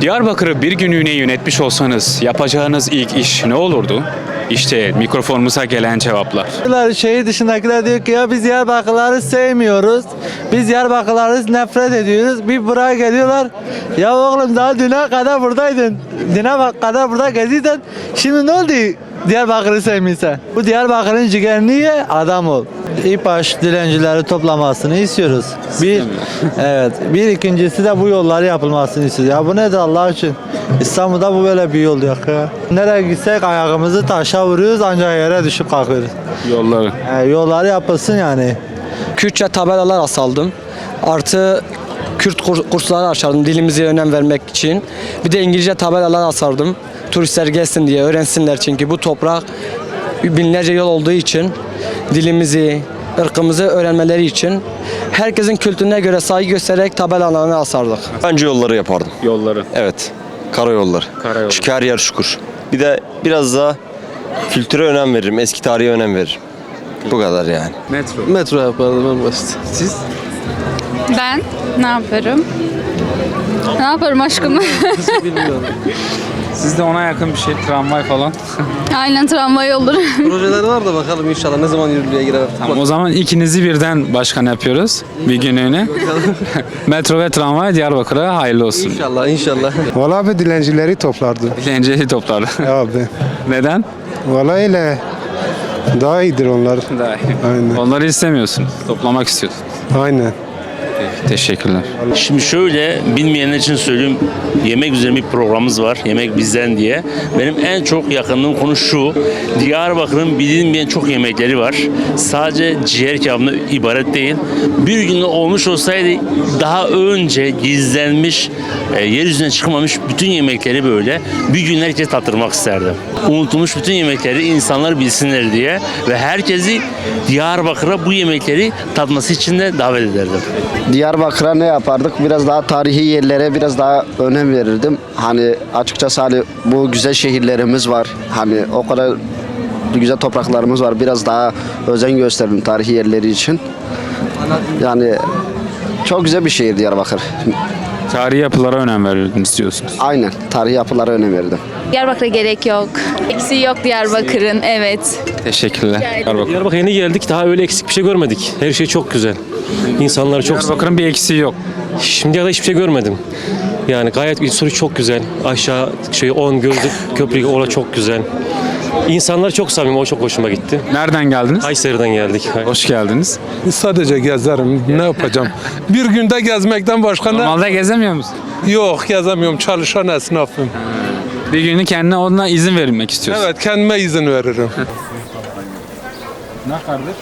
Diyarbakır'ı bir günlüğüne yönetmiş olsanız yapacağınız ilk iş ne olurdu? İşte mikrofonumuza gelen cevaplar. Şehir dışındakiler diyor ki ya biz Diyarbakırları sevmiyoruz. Biz Diyarbakırları nefret ediyoruz. Bir buraya geliyorlar. Ya oğlum daha düne kadar buradaydın. Düne kadar burada geziydin. Şimdi ne oldu? Diyarbakır'ı sevmiyorsan. Bu Diyarbakır'ın ciğerini ye, adam ol. İpaş dilencileri toplamasını istiyoruz. Bir, evet. Bir ikincisi de bu yolları yapılmasını istiyoruz. Ya bu nedir Allah için? İstanbul'da bu böyle bir yol yok ya. Nereye gitsek ayağımızı taşa vuruyoruz ancak yere düşüp kalkıyoruz. Yolları. E, yolları yapılsın yani. Kürtçe tabelalar asaldım. Artı Kürt kur- kursları açardım dilimize önem vermek için. Bir de İngilizce tabelalar asardım. Turistler gelsin diye öğrensinler çünkü bu toprak binlerce yol olduğu için dilimizi, ırkımızı öğrenmeleri için herkesin kültürüne göre saygı göstererek tabelalarını asardık. Bence yolları yapardım. Yolları. Evet. Karayolları. Karayolu. Çünkü her yer şukur. Bir de biraz da kültüre önem veririm. Eski tarihe önem veririm. Bu kadar yani. Metro. Metro yapardım en basit. Siz? Ben ne yaparım? Ne yaparım aşkım? Bilmiyorum. Sizde ona yakın bir şey, tramvay falan. Aynen tramvay olur. Projeler var da bakalım inşallah ne zaman yürürlüğe girer. Tamam, o zaman ikinizi birden başkan yapıyoruz bir günlüğüne. Metro ve tramvay Diyarbakır'a hayırlı olsun. İnşallah inşallah. Valla abi dilencileri toplardı Dilenciyi toplardı. abi. Neden? Valla öyle daha iyidir onlar. Daha iyi. Aynen. Onları istemiyorsun. Toplamak istiyorsun. Aynen. Teşekkürler. Şimdi şöyle bilmeyenler için söyleyeyim. Yemek üzerine bir programımız var. Yemek bizden diye. Benim en çok yakınlığım konu şu. Diyarbakır'ın bilinmeyen çok yemekleri var. Sadece ciğer kebabına ibaret değil. Bir gün olmuş olsaydı daha önce gizlenmiş, e, yeryüzüne çıkmamış bütün yemekleri böyle bir gün herkes tattırmak isterdim. Unutulmuş bütün yemekleri insanlar bilsinler diye ve herkesi Diyarbakır'a bu yemekleri tatması için de davet ederdim. Diyarbakır'a ne yapardık? Biraz daha tarihi yerlere biraz daha önem verirdim. Hani açıkçası hani bu güzel şehirlerimiz var. Hani o kadar güzel topraklarımız var. Biraz daha özen gösterirdim tarihi yerleri için. Yani çok güzel bir şehir Diyarbakır. Tarihi yapılara önem verirdiniz diyorsunuz. Aynen tarihi yapılara önem verirdim. Diyarbakır'a gerek yok. Eksiği yok Diyarbakır'ın evet. Teşekkürler. Diyarbakır. Diyarbakır'a yeni geldik. Daha öyle eksik bir şey görmedik. Her şey çok güzel. İnsanlar çok... Diyarbakır'ın bir eksiği yok. Şimdiye kadar hiçbir şey görmedim. Yani gayet soru çok güzel. Aşağı şey 10 gözlük köprü ola çok güzel. İnsanlar çok samimi. O çok hoşuma gitti. Nereden geldiniz? Kayseri'den geldik. Hoş geldiniz. Sadece gezerim. Ne yapacağım? bir günde gezmekten başka ne? Normalde gezemiyor musun? Yok gezemiyorum. Çalışan esnafım. Bir günü kendine ona izin verilmek istiyorsun. Evet kendime izin veririm. Ne kardeş?